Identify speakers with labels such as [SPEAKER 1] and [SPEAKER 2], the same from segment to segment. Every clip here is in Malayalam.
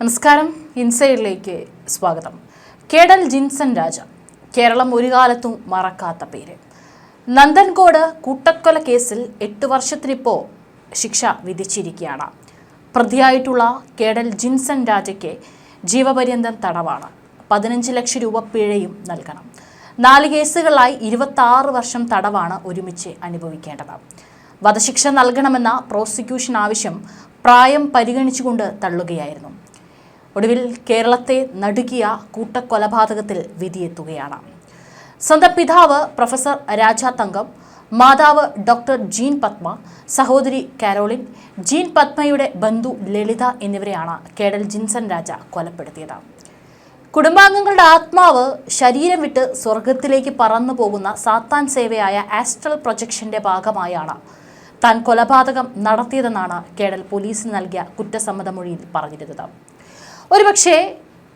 [SPEAKER 1] നമസ്കാരം. ഇൻസൈഡിലേക്ക് സ്വാഗതം. കേഡൽ ജിൻസൺ രാജ കേരളം ഒരു കാലത്തും മറക്കാത്ത പേര്. നന്ദൻകോട് കൂട്ടക്കൊല കേസിൽ എട്ട് വർഷത്തിനിപ്പോ ശിക്ഷ വിധിച്ചിരിക്കുകയാണ്. പ്രതിയായിട്ടുള്ള കേഡൽ ജിൻസൺ രാജയ്ക്ക് ജീവപര്യന്തം തടവാണ്. പതിനഞ്ച് ലക്ഷം രൂപ പിഴയും നൽകണം. നാല് കേസുകളായി ഇരുപത്തി വർഷം തടവാണ് ഒരുമിച്ച് അനുഭവിക്കേണ്ടത്. വധശിക്ഷ നൽകണമെന്ന പ്രോസിക്യൂഷൻ ആവശ്യം പ്രായം പരിഗണിച്ചുകൊണ്ട് തള്ളുകയായിരുന്നു. ഒടുവിൽ കേരളത്തെ നടുക്കിയ കൂട്ടക്കൊലപാതകത്തിൽ വിധിയെത്തുകയാണ്. സ്വന്തം പിതാവ് പ്രൊഫസർ രാജാ തങ്കം മാതാവ് ഡോക്ടർ ജീൻ പത്മ സഹോദരി കാരോളിൻ ജീൻ പത്മയുടെ ബന്ധു ലളിത എന്നിവരെയാണ് കേഡൽ ജിൻസൺ രാജ കൊലപ്പെടുത്തിയത്. കുടുംബാംഗങ്ങളുടെ ആത്മാവ് ശരീരം വിട്ട് സ്വർഗത്തിലേക്ക് പറന്നു പോകുന്ന സാത്താൻ സേവയായ ആസ്ട്രൽ പ്രൊജക്ഷന്റെ ഭാഗമായാണ് താൻ കൊലപാതകം നടത്തിയതെന്നാണ് കേഡൽ പോലീസിന് നൽകിയ കുറ്റസമ്മത മൊഴിയിൽ പറഞ്ഞിരുന്നത്. ഒരുപക്ഷേ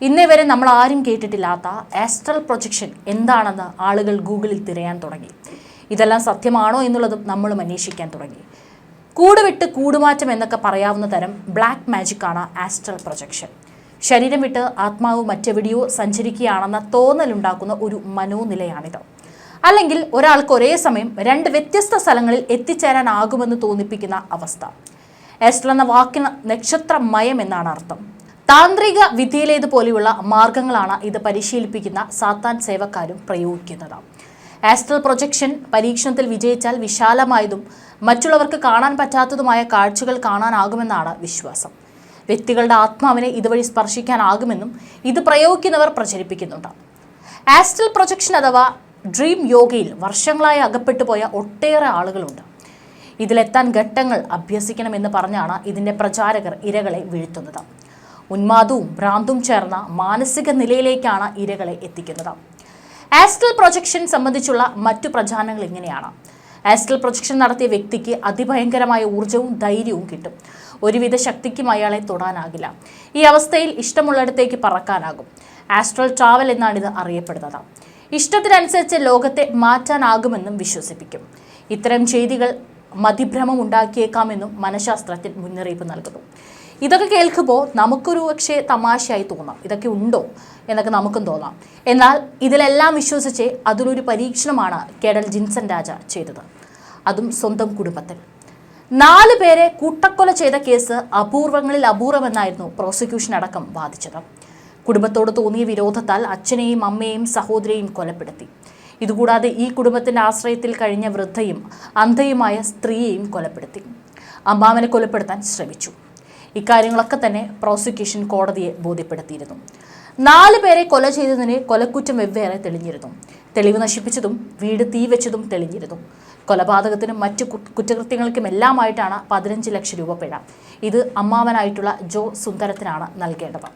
[SPEAKER 1] ഇന്നേ വരെ നമ്മൾ ആരും കേട്ടിട്ടില്ലാത്ത ആസ്ട്രൽ പ്രൊജക്ഷൻ എന്താണെന്ന് ആളുകൾ ഗൂഗിളിൽ തിരയാൻ തുടങ്ങി. ഇതെല്ലാം സത്യമാണോ എന്നുള്ളതും നമ്മൾ അന്വേഷിക്കാൻ തുടങ്ങി. കൂടുവിട്ട് കൂടുമാറ്റം എന്നൊക്കെ പറയാവുന്ന തരം ബ്ലാക്ക് മാജിക്കാണ് ആസ്ട്രൽ പ്രൊജക്ഷൻ ശരീരം വിട്ട് ആത്മാവ് മറ്റെവിടെയോ സഞ്ചരിക്കുകയാണെന്ന തോന്നലുണ്ടാക്കുന്ന ഒരു മനോനിലയാണിത്. അല്ലെങ്കിൽ ഒരാൾക്ക് ഒരേ സമയം രണ്ട് വ്യത്യസ്ത സ്ഥലങ്ങളിൽ എത്തിച്ചേരാനാകുമെന്ന് തോന്നിപ്പിക്കുന്ന അവസ്ഥ. ആസ്ട്രൽ എന്ന വാക്കിന് നക്ഷത്രമയം എന്നാണ് അർത്ഥം. താന്ത്രിക വിദ്യയിലേതുപോലെയുള്ള മാർഗങ്ങളാണ് ഇത് പരിശീലിപ്പിക്കുന്ന സാത്താൻ സേവക്കാരും പ്രയോഗിക്കുന്നത്. ആസ്ട്രൽ പ്രൊജക്ഷൻ പരീക്ഷണത്തിൽ വിജയിച്ചാൽ വിശാലമായതും മറ്റുള്ളവർക്ക് കാണാൻ പറ്റാത്തതുമായ കാഴ്ചകൾ കാണാനാകുമെന്നാണ് വിശ്വാസം. വ്യക്തികളുടെ ആത്മാവിനെ ഇതുവഴി സ്പർശിക്കാനാകുമെന്നും ഇത് പ്രയോഗിക്കുന്നവർ പ്രചരിപ്പിക്കുന്നുണ്ട്. ആസ്ട്രൽ പ്രൊജക്ഷൻ അഥവാ ഡ്രീം യോഗയിൽ വർഷങ്ങളായി അകപ്പെട്ടു പോയ ഒട്ടേറെ ആളുകളുണ്ട്. ഇതിലെത്താൻ ഘട്ടങ്ങൾ അഭ്യസിക്കണമെന്ന് പറഞ്ഞാണ് ഇതിന്റെ പ്രചാരകർ ഇരകളെ വീഴ്ത്തുന്നത്. ഉന്മാദവും ഭ്രാന്തും ചേർന്ന മാനസിക നിലയിലേക്കാണ് ഇരകളെ എത്തിക്കുന്നത്. ആസ്ട്രൽ പ്രൊജക്ഷൻ സംബന്ധിച്ചുള്ള മറ്റു പ്രചാരണങ്ങൾ ഇങ്ങനെയാണ്. ആസ്ട്രൽ പ്രൊജക്ഷൻ നടത്തിയ വ്യക്തിക്ക് അതിഭയങ്കരമായ ഊർജവും ധൈര്യവും കിട്ടും. ഒരുവിധ ശക്തിക്കും അയാളെ തൊടാനാകില്ല. ഈ അവസ്ഥയിൽ ഇഷ്ടമുള്ളിടത്തേക്ക് പറക്കാനാകും. ആസ്ട്രൽ ട്രാവൽ എന്നാണ് ഇത് അറിയപ്പെടുന്നത്. ഇഷ്ടത്തിനനുസരിച്ച് ലോകത്തെ മാറ്റാനാകുമെന്നും വിശ്വസിപ്പിക്കും. ഇത്തരം ചെയ്തികൾ മതിഭ്രമം ഉണ്ടാക്കിയേക്കാമെന്നും മനഃശാസ്ത്രജ്ഞൻ മുന്നറിയിപ്പ് നൽകുന്നു. ഇതൊക്കെ കേൾക്കുമ്പോൾ നമുക്കൊരു പക്ഷേ തമാശയായി തോന്നാം. ഇതൊക്കെ ഉണ്ടോ എന്നൊക്കെ നമുക്കും തോന്നാം. എന്നാൽ ഇതിലെല്ലാം വിശ്വസിച്ച് അതിലൊരു പരീക്ഷണമാണ് കേഡൽ ജിൻസൺ രാജ ചെയ്തത്. അതും സ്വന്തം കുടുംബത്തിൽ. നാല് പേരെ കൂട്ടക്കൊല ചെയ്ത കേസ് അപൂർവങ്ങളിൽ അപൂർവമെന്നായിരുന്നു പ്രോസിക്യൂഷൻ അടക്കം വാദിച്ചത്. കുടുംബത്തോട് തോന്നിയ വിരോധത്താൽ അച്ഛനെയും അമ്മയെയും സഹോദരിയെയും കൊലപ്പെടുത്തി. ഇതുകൂടാതെ ഈ കുടുംബത്തിന്റെ ആശ്രയത്തിൽ കഴിഞ്ഞ വൃദ്ധയും അന്ധയുമായ സ്ത്രീയെയും കൊലപ്പെടുത്തി. അമ്മാവനെ കൊലപ്പെടുത്താൻ ശ്രമിച്ചു. ഇക്കാര്യങ്ങളൊക്കെ തന്നെ പ്രോസിക്യൂഷൻ കോടതിയെ ബോധ്യപ്പെടുത്തിയിരുന്നു. നാല് പേരെ കൊല ചെയ്തതിന് കൊലക്കുറ്റം വെവ്വേറെ തെളിഞ്ഞിരുന്നു. തെളിവ് നശിപ്പിച്ചതും വീട് തീവച്ചതും തെളിഞ്ഞിരുന്നു. കൊലപാതകത്തിനും മറ്റു കുറ്റകൃത്യങ്ങൾക്കും കുറ്റകൃത്യങ്ങൾക്കുമെല്ലാമായിട്ടാണ് പതിനഞ്ച് ലക്ഷം രൂപ പിഴ. ഇത് അമ്മാവനായിട്ടുള്ള ജോ സുന്ദരത്തിനാണ് നൽകേണ്ടത്.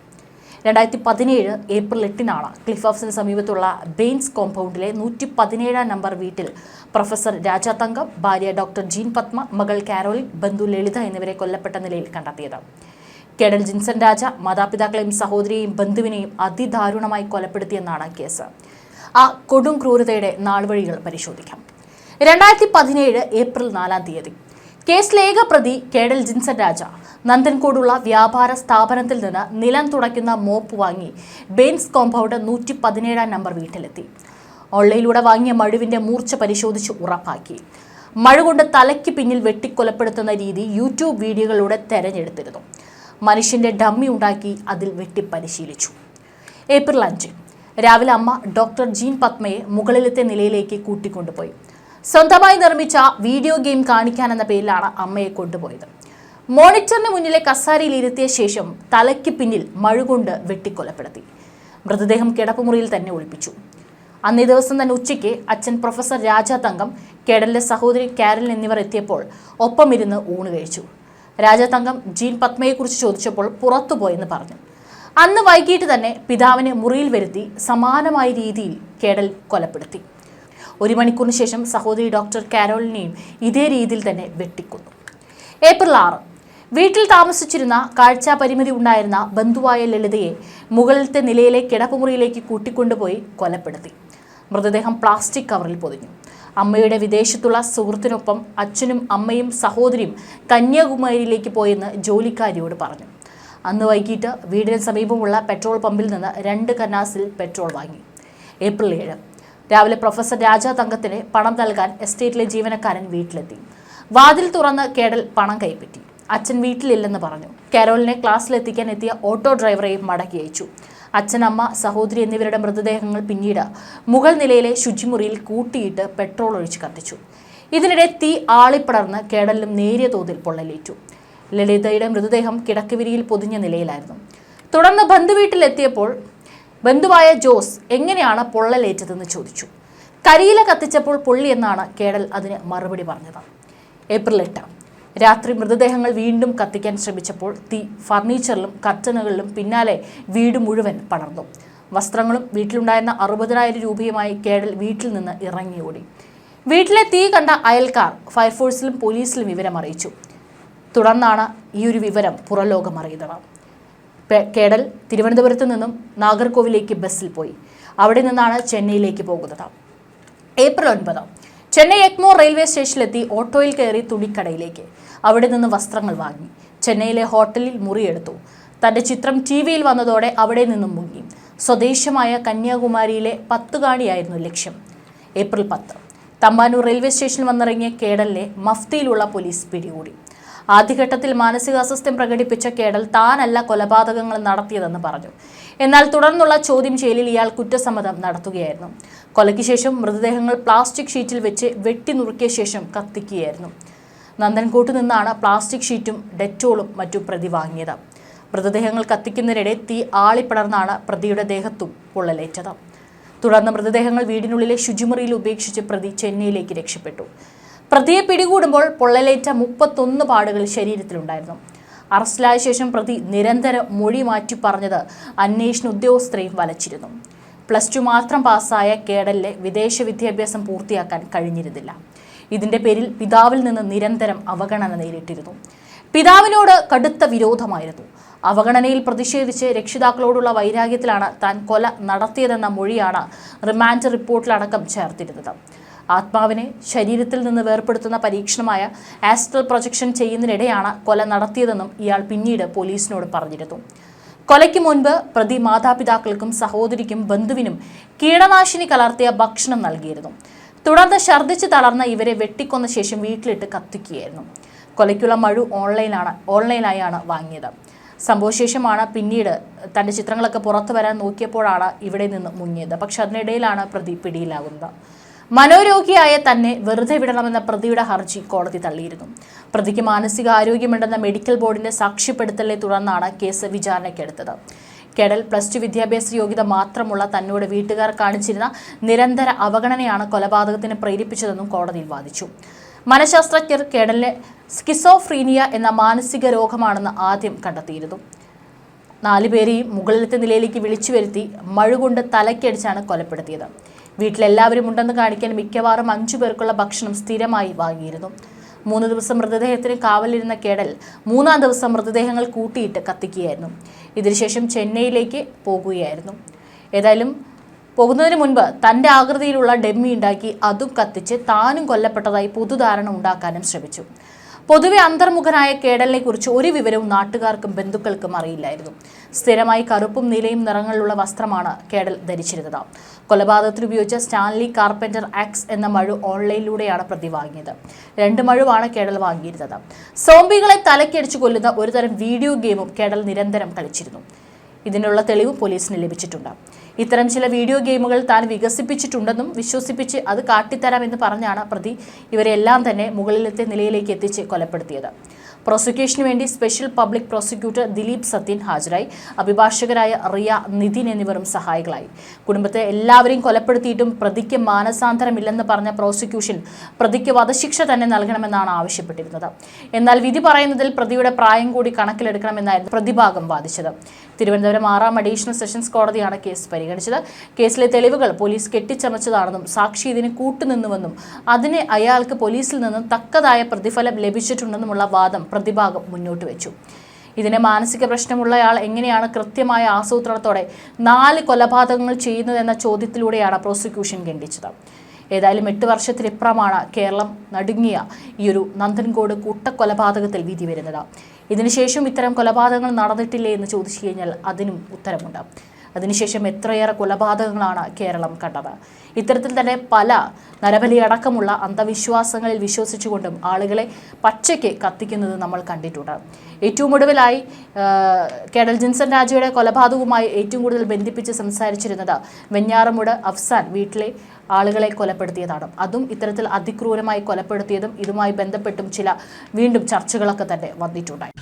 [SPEAKER 1] രണ്ടായിരത്തി പതിനേഴ് ഏപ്രിൽ എട്ടിനാണ് ക്ലിഫ് ഹൗസിന് സമീപത്തുള്ള ബെയിൻസ് കോമ്പൗണ്ടിലെ നൂറ്റി പതിനേഴാം നമ്പർ വീട്ടിൽ പ്രൊഫസർ രാജ തങ്കം ഭാര്യ ഡോക്ടർ ജീൻ പത്മ മകൾ കാരോലിൻ ബന്ധു ലളിത എന്നിവരെ കൊല്ലപ്പെട്ട നിലയിൽ കണ്ടെത്തിയത്. കേഡൽ ജിൻസൺ രാജ മാതാപിതാക്കളെയും സഹോദരിയെയും ബന്ധുവിനെയും അതിദാരുണമായി കൊലപ്പെടുത്തിയെന്നാണ് കേസ്. ആ കൊടും ക്രൂരതയുടെ നാൾവഴികൾ പരിശോധിക്കാം. രണ്ടായിരത്തി പതിനേഴ് ഏപ്രിൽ നാലാം തീയതി കേസിലെ ഏക പ്രതി കേഡൽ ജിൻസൺ രാജ. നന്ദൻകോടുള്ള വ്യാപാര സ്ഥാപനത്തിൽ നിന്ന് നിലം തുടയ്ക്കുന്ന മോപ്പ് വാങ്ങി ബെയിൻസ് കോമ്പൗണ്ട് നൂറ്റി പതിനേഴാം നമ്പർ വീട്ടിലെത്തി. ഓൺലൈനിലൂടെ വാങ്ങിയ മഴുവിന്റെ മൂർച്ച പരിശോധിച്ച് ഉറപ്പാക്കി. മഴ കൊണ്ട് തലയ്ക്ക് പിന്നിൽ വെട്ടിക്കൊലപ്പെടുത്തുന്ന രീതി യൂട്യൂബ് വീഡിയോകളിലൂടെ തെരഞ്ഞെടുത്തിരുന്നു. മനുഷ്യന്റെ ഡമ്മി ഉണ്ടാക്കി അതിൽ വെട്ടിപ്പരിശീലിച്ചു. ഏപ്രിൽ അഞ്ച്. രാവിലെ അമ്മ ഡോക്ടർ ജീൻ പത്മയെ മുകളിലത്തെ നിലയിലേക്ക് കൂട്ടിക്കൊണ്ടുപോയി. സ്വന്തമായി നിർമ്മിച്ച വീഡിയോ ഗെയിം കാണിക്കാനെന്ന പേരിലാണ് അമ്മയെ കൊണ്ടുപോയത്. മോണിറ്ററിന് മുന്നിലെ കസാരയിൽ ഇരുത്തിയ ശേഷം തലയ്ക്ക് പിന്നിൽ മഴുകൊണ്ട് വെട്ടിക്കൊലപ്പെടുത്തി. മൃതദേഹം കിടപ്പുമുറിയിൽ തന്നെ ഒളിപ്പിച്ചു. അന്നേ ദിവസം തന്നെ ഉച്ചയ്ക്ക് അച്ഛൻ പ്രൊഫസർ രാജ തങ്കം കേഡലിലെ സഹോദരി കാരൽ എന്നിവർ എത്തിയപ്പോൾ ഒപ്പമിരുന്ന് ഊണ് കഴിച്ചു. രാജ തങ്കം ജീൻ പത്മയെക്കുറിച്ച് ചോദിച്ചപ്പോൾ പുറത്തുപോയെന്ന് പറഞ്ഞു. അന്ന് വൈകിട്ട് തന്നെ പിതാവിനെ മുറിയിൽ വരുത്തി സമാനമായ രീതിയിൽ കേഡൽ കൊലപ്പെടുത്തി. ഒരു മണിക്കൂറിന് ശേഷം സഹോദരി ഡോക്ടർ കാരോളിനെയും ഇതേ രീതിയിൽ തന്നെ വെട്ടിക്കൊന്നു. ഏപ്രിൽ ആറ് വീട്ടിൽ താമസിച്ചിരുന്ന കാഴ്ചാ പരിമിതി ഉണ്ടായിരുന്ന ബന്ധുവായ ലളിതയെ മുകളിലത്തെ നിലയിലെ കിടപ്പുമുറിയിലേക്ക് കൂട്ടിക്കൊണ്ടുപോയി കൊലപ്പെടുത്തി. മൃതദേഹം പ്ലാസ്റ്റിക് കവറിൽ പൊതിഞ്ഞു. അമ്മയുടെ വിദേശത്തുള്ള സുഹൃത്തിനൊപ്പം അച്ഛനും അമ്മയും സഹോദരിയും കന്യാകുമാരിയിലേക്ക് പോയെന്ന് ജോലിക്കാരിയോട് പറഞ്ഞു. അന്ന് വൈകിട്ട് വീടിന് സമീപമുള്ള പെട്രോൾ പമ്പിൽ നിന്ന് രണ്ട് കന്നാസിൽ പെട്രോൾ വാങ്ങി. ഏപ്രിൽ ഏഴ് രാവിലെ പ്രൊഫസർ രാജാ തങ്കത്തിന് പണം നൽകാൻ എസ്റ്റേറ്റിലെ ജീവനക്കാരൻ വീട്ടിലെത്തി. വാതിൽ തുറന്ന് കേടൽ പണം കൈപ്പറ്റി. അച്ഛൻ വീട്ടിലില്ലെന്ന് പറഞ്ഞു. കാരോളിനെ ക്ലാസ്സിലെത്തിക്കാൻ എത്തിയ ഓട്ടോ ഡ്രൈവറെയും മടക്കി അയച്ചു. അച്ഛൻ അമ്മ സഹോദരി എന്നിവരുടെ മൃതദേഹങ്ങൾ പിന്നീട് മുകൾ നിലയിലെ ശുചിമുറിയിൽ കൂട്ടിയിട്ട് പെട്രോൾ ഒഴിച്ച് കത്തിച്ചു. ഇതിനിടെ തീ ആളിപ്പടർന്ന് കേടലിലും നേരിയ തോതിൽ പൊള്ളലേറ്റു. ലളിതയുടെ മൃതദേഹം കിടക്കവിരിയിൽ പൊതിഞ്ഞ നിലയിലായിരുന്നു. തുടർന്ന് ബന്ധുവീട്ടിലെത്തിയപ്പോൾ ബന്ധുവായ ജോസ് എങ്ങനെയാണ് പൊള്ളലേറ്റതെന്ന് ചോദിച്ചു. കരിയില കത്തിച്ചപ്പോൾ പൊള്ളി എന്നാണ് കേടൽ അതിന് മറുപടി പറഞ്ഞത്. ഏപ്രിൽ എട്ട്. രാത്രി മൃതദേഹങ്ങൾ വീണ്ടും കത്തിക്കാൻ ശ്രമിച്ചപ്പോൾ തീ ഫർണിച്ചറിലും കർട്ടനുകളിലും പിന്നാലെ വീട് മുഴുവൻ പടർന്നു. വസ്ത്രങ്ങളും വീട്ടിലുണ്ടായിരുന്ന അറുപതിനായിരം രൂപയുമായി കേടൽ വീട്ടിൽ നിന്ന് ഇറങ്ങി ഓടി വീട്ടിലെ തീ കണ്ട അയൽക്കാർ ഫയർഫോഴ്സിലും പോലീസിലും വിവരം അറിയിച്ചു തുടർന്നാണ് ഈ ഒരു വിവരം പുറലോകം അറിയുന്നത് പെ- കേടൽ തിരുവനന്തപുരത്ത് നിന്നും നാഗർകോവിലേക്ക് ബസ്സിൽ പോയി. അവിടെ നിന്നാണ് ചെന്നൈയിലേക്ക് പോകുന്നത്. ഏപ്രിൽ ഒൻപത്. ചെന്നൈ എഗ്മോർ റെയിൽവേ സ്റ്റേഷനിലെത്തി ഓട്ടോയിൽ കയറി തുണിക്കടയിലേക്ക്. അവിടെ നിന്ന് വസ്ത്രങ്ങൾ വാങ്ങി. ചെന്നൈയിലെ ഹോട്ടലിൽ മുറിയെടുത്തു. തന്റെ ചിത്രം ടി വിയിൽ വന്നതോടെ അവിടെ നിന്നും മുങ്ങി. സ്വദേശമായ കന്യാകുമാരിയിലെ പത്തുകാണിയായിരുന്നു ലക്ഷ്യം. ഏപ്രിൽ പത്ത്. തമ്പാനൂർ റെയിൽവേ സ്റ്റേഷനിൽ വന്നിറങ്ങിയ കേടലിനെ മഫ്തിയിലുള്ള പോലീസ് പിടികൂടി. ആദ്യഘട്ടത്തിൽ മാനസികാസ്വസ്ഥ്യം പ്രകടിപ്പിച്ച കേടൽ താനല്ല കൊലപാതകങ്ങൾ നടത്തിയതെന്ന് പറഞ്ഞു. എന്നാൽ തുടർന്നുള്ള ചോദ്യം ചെയ്യലിൽ ഇയാൾ കുറ്റസമ്മതം നടത്തുകയായിരുന്നു. കൊലയ്ക്ക് ശേഷം മൃതദേഹങ്ങൾ പ്ലാസ്റ്റിക് ഷീറ്റിൽ വെച്ച് വെട്ടി നുറുക്കിയ ശേഷം കത്തിക്കുകയായിരുന്നു. നന്ദൻകോട്ട് നിന്നാണ് പ്ലാസ്റ്റിക് ഷീറ്റും ഡെറ്റോളും മറ്റും പ്രതി വാങ്ങിയത്. മൃതദേഹങ്ങൾ കത്തിക്കുന്നതിനിടെ തീ ആളിപ്പടർന്നാണ് പ്രതിയുടെ ദേഹത്തും പൊള്ളലേറ്റത്. തുടർന്ന് മൃതദേഹങ്ങൾ വീടിനുള്ളിലെ ശുചിമുറിയിൽ ഉപേക്ഷിച്ച് പ്രതി ചെന്നൈയിലേക്ക് രക്ഷപ്പെട്ടു. പ്രതിയെ പിടികൂടുമ്പോൾ പൊള്ളലേറ്റ മുപ്പത്തൊന്ന് പാടുകൾ ശരീരത്തിലുണ്ടായിരുന്നു. അറസ്റ്റിലായ ശേഷം പ്രതി നിരന്തരം മൊഴി മാറ്റി പറഞ്ഞത് അന്വേഷണ ഉദ്യോഗസ്ഥരെയും വലച്ചിരുന്നു. പ്ലസ് ടു മാത്രം പാസ്സായ കേഡലിലെ വിദേശ വിദ്യാഭ്യാസം പൂർത്തിയാക്കാൻ കഴിഞ്ഞിരുന്നില്ല. ഇതിന്റെ പേരിൽ പിതാവിൽ നിന്ന് നിരന്തരം അവഗണന നേരിട്ടിരുന്നു. പിതാവിനോട് കടുത്ത വിരോധമായിരുന്നു. അവഗണനയിൽ പ്രതിഷേധിച്ച് രക്ഷിതാക്കളോടുള്ള വൈരാഗ്യത്തിലാണ് താൻ കൊല നടത്തിയതെന്ന മൊഴിയാണ് റിമാൻഡ് റിപ്പോർട്ടിലടക്കം ചേർത്തിരുന്നത്. ആത്മാവിനെ ശരീരത്തിൽ നിന്ന് വേർപെടുത്തുന്ന പരീക്ഷണമായ ആസ്ട്രൽ പ്രൊജക്ഷൻ ചെയ്യുന്നതിനിടെയാണ് കൊല നടത്തിയതെന്നും ഇയാൾ പിന്നീട് പോലീസിനോട് പറഞ്ഞിരുന്നു. കൊലയ്ക്ക് മുൻപ് പ്രതി മാതാപിതാക്കൾക്കും സഹോദരിക്കും ബന്ധുവിനും കീടനാശിനി കലർത്തിയ ഭക്ഷണം നൽകിയിരുന്നു. തുടർന്ന് ഛർദ്ദിച്ച് തളർന്ന ഇവരെ വെട്ടിക്കൊന്ന ശേഷം വീട്ടിലിട്ട് കത്തിക്കുകയായിരുന്നു. കൊലയ്ക്കുള്ള മഴു ഓൺലൈനാണ് ഓൺലൈനായാണ് വാങ്ങിയത്. സംഭവശേഷമാണ് പിന്നീട് തന്റെ ചിത്രങ്ങളൊക്കെ പുറത്തു വരാൻ നോക്കിയപ്പോഴാണ് ഇവിടെ നിന്ന് മുങ്ങിയത്. പക്ഷെ അതിനിടയിലാണ് പ്രതി പിടിയിലാകുന്നത്. മനോരോഗിയായ തന്നെ വെറുതെ വിടണമെന്ന പ്രതിയുടെ ഹർജി കോടതി തള്ളിയിരുന്നു. പ്രതിക്ക് മാനസികാരോഗ്യമുണ്ടെന്ന മെഡിക്കൽ ബോർഡിന്റെ സാക്ഷ്യപ്പെടുത്തലിനെ തുടർന്നാണ് കേസ് വിചാരണയ്ക്കെടുത്തത്. കേഡൽ പ്ലസ് ടു വിദ്യാഭ്യാസ യോഗ്യത മാത്രമുള്ള തന്നോട് വീട്ടുകാർ കാണിച്ചിരുന്ന നിരന്തര അവഗണനയാണ് കൊലപാതകത്തിന് പ്രേരിപ്പിച്ചതെന്നും കോടതിയിൽ വാദിച്ചു. മനഃശാസ്ത്രജ്ഞർ കേഡലിന് സ്കിസോഫ്രീനിയ എന്ന മാനസിക രോഗമാണെന്ന് ആദ്യം കണ്ടെത്തിയിരുന്നു. നാലുപേരെയും മുകളിലത്തെ നിലയിലേക്ക് വിളിച്ചു വരുത്തി മഴുകൊണ്ട് തലക്കടിച്ചാണ് കൊലപ്പെടുത്തിയത്. വീട്ടിലെല്ലാവരും ഉണ്ടെന്ന് കാണിക്കാൻ മിക്കവാറും അഞ്ചു പേർക്കുള്ള ഭക്ഷണം സ്ഥിരമായി വാങ്ങിയിരുന്നു. മൂന്ന് ദിവസം മൃതദേഹത്തിന് കാവലിരുന്ന കേടൽ മൂന്നാം ദിവസം മൃതദേഹങ്ങൾ കൂട്ടിയിട്ട് കത്തിക്കുകയായിരുന്നു. ഇതിനുശേഷം ചെന്നൈയിലേക്ക് പോകുകയായിരുന്നു. ഏതായാലും പോകുന്നതിന് മുൻപ് തന്റെ ആകൃതിയിലുള്ള ഡെമ്മി ഉണ്ടാക്കി അതും കത്തിച്ച് താനും കൊല്ലപ്പെട്ടതായി പൊതുധാരണ ഉണ്ടാക്കാനും ശ്രമിച്ചു. പൊതുവെ അന്തർമുഖനായ കേടലിനെ കുറിച്ച് ഒരു വിവരവും നാട്ടുകാർക്കും ബന്ധുക്കൾക്കും അറിയില്ലായിരുന്നു. സ്ഥിരമായി കറുപ്പും നീലയും നിറങ്ങളിലുള്ള വസ്ത്രമാണ് കേടൽ ധരിച്ചിരുന്നത്. കൊലപാതകത്തിൽ ഉപയോഗിച്ച സ്റ്റാൻലി കാർപ്പന്റർ ആക്സ് എന്ന മഴു ഓൺലൈനിലൂടെയാണ് പ്രതി വാങ്ങിയത്. രണ്ട് മഴുവാണ് കേടൽ വാങ്ങിയിരുന്നത്. സോംബികളെ തലക്കടിച്ചു കൊല്ലുന്ന ഒരുതരം വീഡിയോ ഗെയിമും കേടൽ നിരന്തരം കളിച്ചിരുന്നു. ഇതിനുള്ള തെളിവ് പോലീസിന് ലഭിച്ചിട്ടുണ്ട്. ഇത്തരം ചില വീഡിയോ ഗെയിമുകൾ താൻ വികസിപ്പിച്ചിട്ടുണ്ടെന്നും വിശ്വസിപ്പിച്ച് അത് കാട്ടിത്തരാമെന്ന് പറഞ്ഞാണ് പ്രതി ഇവരെല്ലാം തന്നെ മുകളിലത്തെ നിലയിലേക്ക് എത്തിച്ച് കൊലപ്പെടുത്തിയത്. പ്രോസിക്യൂഷന് വേണ്ടി special public prosecutor Dileep Sathyan ഹാജരായി. അഭിഭാഷകരായ റിയ നിതിൻ എന്നിവരും സഹായികളായി. കുടുംബത്തെ എല്ലാവരെയും കൊലപ്പെടുത്തിയിട്ടും പ്രതിക്ക് മാനസാന്തരമില്ലെന്ന് പറഞ്ഞ പ്രോസിക്യൂഷൻ പ്രതിക്ക് വധശിക്ഷ തന്നെ നൽകണമെന്നാണ് ആവശ്യപ്പെട്ടിരുന്നത്. എന്നാൽ വിധി പറയുന്നതിൽ പ്രതിയുടെ പ്രായം കൂടി കണക്കിലെടുക്കണമെന്നായിരുന്നു പ്രതിഭാഗം വാദിച്ചത്. തിരുവനന്തപുരം ആറാം അഡീഷണൽ സെഷൻസ് കോടതിയാണ് കേസ് പരിഗണിച്ചത്. കേസിലെ തെളിവുകൾ പോലീസ് കെട്ടിച്ചമച്ചതാണെന്നും സാക്ഷി ഇതിന് കൂട്ടുനിന്നുവെന്നും അതിന് അയാൾക്ക് പോലീസിൽ നിന്നും തക്കതായ പ്രതിഫലം ലഭിച്ചിട്ടുണ്ടെന്നുമുള്ള വാദം പ്രതിഭാഗം മുന്നോട്ട് വെച്ചു. ഇതിന് മാനസിക പ്രശ്നമുള്ളയാൾ എങ്ങനെയാണ് കൃത്യമായ ആസൂത്രണത്തോടെ നാല് കൊലപാതകങ്ങൾ ചെയ്യുന്നതെന്ന ചോദ്യത്തിലൂടെയാണ് പ്രോസിക്യൂഷൻ ഖണ്ഡിച്ചത്. ഏതായാലും എട്ട് വർഷത്തിനിപ്പുറമാണ് കേരളം നടുങ്ങിയ ഈ ഒരു നന്ദൻകോട് കൂട്ടക്കൊലപാതകത്തിൽ വിധി വരുന്നത്. ഇതിനുശേഷം ഇത്തരം കൊലപാതകങ്ങൾ നടന്നിട്ടില്ലേ എന്ന് ചോദിച്ചു കഴിഞ്ഞാൽ അതിനും ഉത്തരമുണ്ട് അതിനുശേഷം എത്രയേറെ കൊലപാതകങ്ങളാണ് കേരളം കണ്ടത്. ഇത്തരത്തിൽ തന്നെ പല നരബലി അടക്കമുള്ള അന്ധവിശ്വാസങ്ങളിൽ വിശ്വസിച്ചുകൊണ്ടും ആളുകളെ പച്ചയ്ക്ക് കത്തിക്കുന്നത് നമ്മൾ കണ്ടിട്ടുണ്ട്. ഏറ്റവും ഒടുവിലായി കേഡൽ ജിൻസൺ രാജയുടെ കൊലപാതകവുമായി ഏറ്റവും കൂടുതൽ ബന്ധിപ്പിച്ച് സംസാരിച്ചിരുന്നത് വെഞ്ഞാറമൂട് അഫ്സാൻ വീട്ടിലെ ആളുകളെ കൊലപ്പെടുത്തിയതാണ്. അതും ഇത്തരത്തിൽ അതിക്രൂരമായി കൊലപ്പെടുത്തിയതും ഇതുമായി ബന്ധപ്പെട്ടും ചില വീണ്ടും ചർച്ചകളൊക്കെ തന്നെ വന്നിട്ടുണ്ടായി